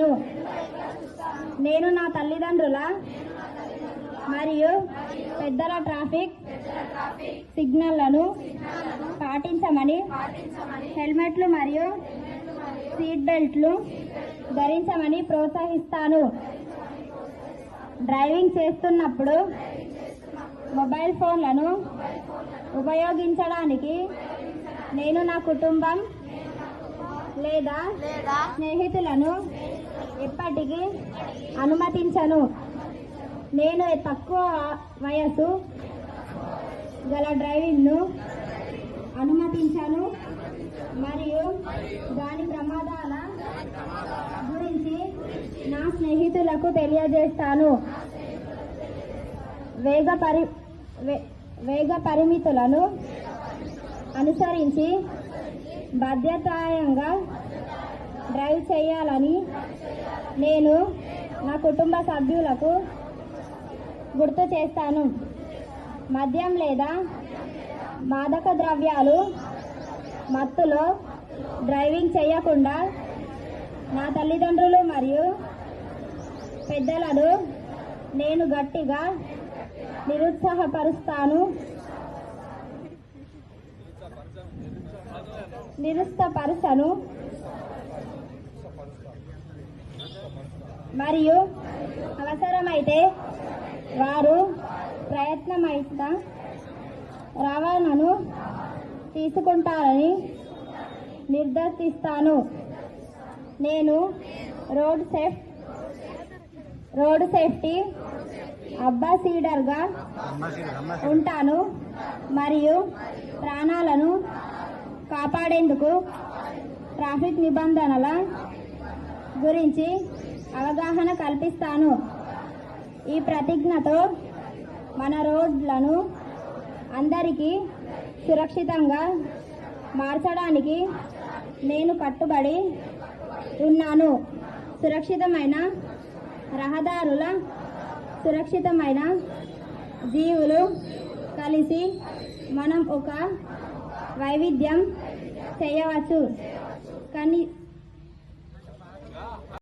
చూస్తాను నేను నా తల్లిదండ్రుల మరియు పెద్దల ట్రాఫిక్ సిగ్నల్లను పాటించమని హెల్మెట్లు మరియు సీట్ బెల్ట్లు ధరించమని ప్రోత్సహిస్తాను. డ్రైవింగ్ చేస్తున్నప్పుడు మొబైల్ ఫోన్లను ఉపయోగించడానికి నేను నా కుటుంబం లేదా స్నేహితులను ఎప్పటికీ అనుమతించను. నేను తక్కువ వయసు గల డ్రైవింగ్ను అనుమతించను. మరియు దాని ప్రమాదాల గురించి నా స్నేహితులకు తెలియజేస్తాను. వేగ పరి వే- వేగ పరిమితులను అనుసరించి బాధ్యతాయంగా డ్రైవ్ చేయాలని నేను నా కుటుంబ సభ్యులకు గుర్తు చేస్తాను. మద్యం లేదా మాదక ద్రవ్యాలు మత్తులో డ్రైవింగ్ చేయకుండా నా తల్లిదండ్రులు మరియు పెద్దలను నేను గట్టిగా నిరుత్సాహపరుస్తాను. నిరుత్సాహపరుస్తాను. మరియు అవసరమైతే వారు ప్రయత్నమైత రవాణాను తీసుకుంటారని నిర్దేశిస్తాను నేను రోడ్ సేఫ్ రోడ్ సేఫ్టీ అబ్బాసీడర్గా ఉంటాను. మరియు ప్రాణాలను కాపాడేందుకు ట్రాఫిక్ నిబంధనల గురించి అవగాహన కల్పిస్తాను. ఈ ప్రతిజ్ఞతో మన రోడ్లను అందరికీ సురక్షితంగా మార్చడానికి నేను కట్టుబడి ఉన్నాను. సురక్షితమైన రహదారుల సురక్షితమైన జీవులు కలిసి మనం ఒక వైవిధ్యం చేయవచ్చు. కానీ